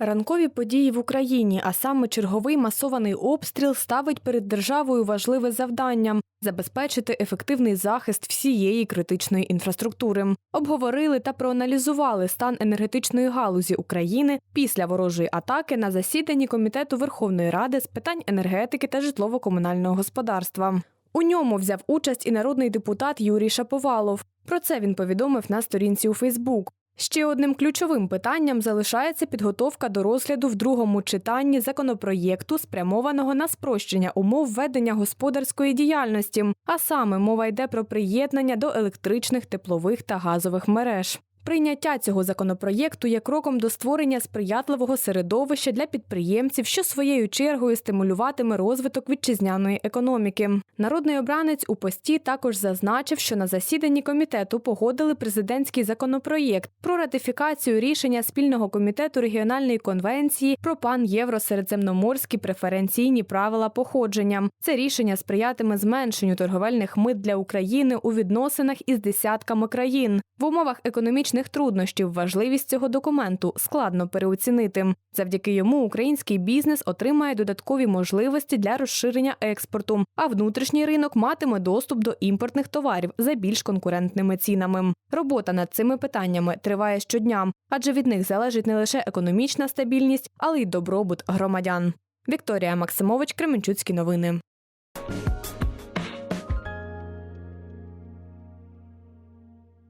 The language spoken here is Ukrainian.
Ранкові події в Україні, а саме черговий масований обстріл, ставить перед державою важливе завдання забезпечити ефективний захист всієї критичної інфраструктури. Обговорили та проаналізували стан енергетичної галузі України після ворожої атаки на засіданні комітету Верховної Ради з питань енергетики та житлово-комунального господарства. У ньому взяв участь і народний депутат Юрій Шаповалов. Про це він повідомив на сторінці у Фейсбук. Ще одним ключовим питанням залишається підготовка до розгляду в другому читанні законопроєкту, спрямованого на спрощення умов ведення господарської діяльності. А саме мова йде про приєднання до електричних, теплових та газових мереж. Прийняття цього законопроєкту є кроком до створення сприятливого середовища для підприємців, що своєю чергою стимулюватиме розвиток вітчизняної економіки. Народний обранець у пості також зазначив, що на засіданні комітету погодили президентський законопроєкт про ратифікацію рішення спільного комітету регіональної конвенції про пан-євросередземноморські преференційні правила походження. Це рішення сприятиме зменшенню торговельних мит для України у відносинах із десятками країн. В умовах економічних труднощів важливість цього документу складно переоцінити. Завдяки йому український бізнес отримає додаткові можливості для розширення експорту, а внутрішній ринок матиме доступ до імпортних товарів за більш конкурентними цінами. Робота над цими питаннями триває щодня, адже від них залежить не лише економічна стабільність, але й добробут громадян. Вікторія Максимович, Кременчуцькі новини.